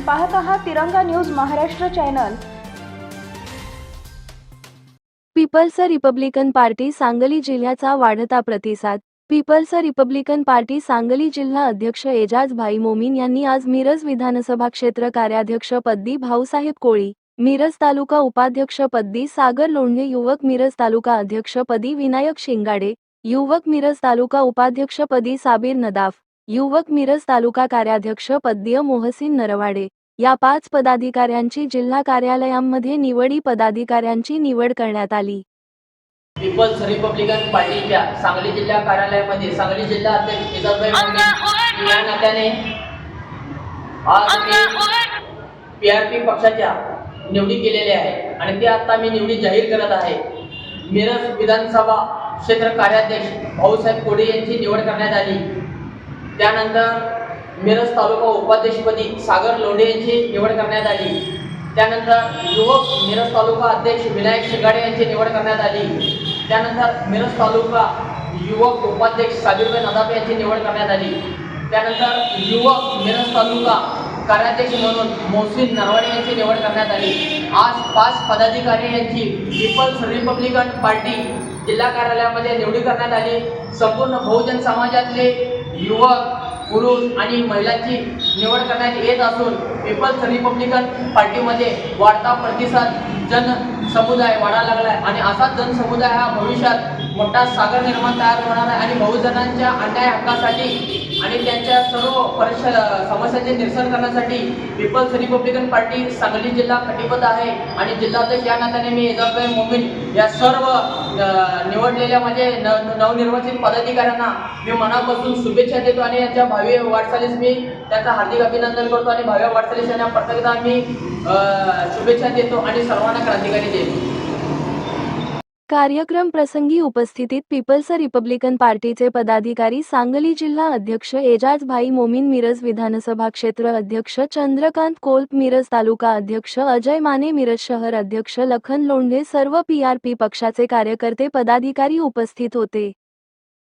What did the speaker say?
पाहत आहात Tiranga News Maharashtra channel. People's Republican Party Sangli जिल्ह्याचा वाढता प्रतिसाद. पीपल्स रिपब्लिकन पार्टी सांगली जिल्हा अध्यक्ष एजाज भाई मोमीन यांनी आज मिरज विधानसभा क्षेत्र कार्याध्यक्षपदी भाऊसाहेब कोळी मिरज तालुका उपाध्यक्षपदी सागर लोंढे युवक मिरज तालुका अध्यक्षपदी विनायक शिंगाडे युवक मिरज तालुका उपाध्यक्षपदी साबीर नदाफ युवक मिरज तालुका कार्याध्यक्षपदी मोहसिन नरवाडे या पाच पदाधिकाऱ्यांची जिल्हा कार्यालयांमध्ये निवडी पदाधिकाऱ्यांची निवड करण्यात आली. पीपल्स रिपब्लिकन पार्टीच्या सांगली जिल्हा कार्यालयामध्ये सांगली जिल्हा अध्यक्ष इजाजभाई मोमीन या नात्याने आज मी पी आर पी पक्षाच्या निवडी केलेल्या आहे आणि ते आता मी निवडी जाहीर करत आहे. मिरज विधानसभा क्षेत्र कार्याध्यक्ष भाऊसाहेब कोडे यांची निवड करण्यात आली. त्यानंतर मिरज तालुका उपाध्यक्षपदी सागर लोंढे यांची निवड करण्यात आली. त्यानंतर युवक मिरज तालुका अध्यक्ष विनायक शिंगाडे यांची निवड करण्यात आली. त्यानंतर मिरज तालुका युवक उपाध्यक्ष साबिरभाई नदाप यांची निवड करण्यात आली. त्यानंतर युवक मिरज तालुका कार्याध्यक्ष म्हणून मोहसिन नरवाडे यांची निवड करण्यात आली. आज पाच पदाधिकारी यांची पीपल्स रिपब्लिकन पार्टी जिल्हा कार्यालयामध्ये निवडी करण्यात आली. संपूर्ण बहुजन समाजातले युवक पुरुष आणि महिलांची निवड करण्यात येत असून पीपल्स रिपब्लिकन पार्टीमध्ये वाढता प्रतिसाद जन समुदाय लागला आहे आणि असाच जनसमुदाय हा भविष्यात मोठा सागर निर्माण तयार होणार आहे आणि बहुजनांच्या अन्याय हक्कासाठी आणि त्यांच्या सर्व परिष समस्यांचे निरसन करण्यासाठी पीपल्स रिपब्लिकन पार्टी सांगली जिल्हा कटिबद्ध आहे. आणि जिल्हाध्यक्ष या नात्याने मी एजाबाई मोमीन या सर्व निवडलेल्या म्हणजे न नवनिर्वाचित पदाधिकाऱ्यांना मी मनापासून शुभेच्छा देतो आणि यांच्या भावी वाटचालीस मी त्यांचं हार्दिक अभिनंदन करतो आणि भावी वाटचालीस यांना प्रत्येकदा मी शुभेच्छा देतो आणि सर्वांना क्रांतिकारी देतो. कार्यक्रम प्रसंगी उपस्थितीत पीपल्स रिपब्लिकन पार्टीचे पदाधिकारी सांगली जिल्हा अध्यक्ष एजाजभाई मोमीन मिरज विधानसभा क्षेत्र अध्यक्ष चंद्रकांत कोल्प मिरज तालुका अध्यक्ष अजय माने मिरज शहर अध्यक्ष लखन लोंढे सर्व पीआरपी पक्षाचे कार्यकर्ते पदाधिकारी उपस्थित होते.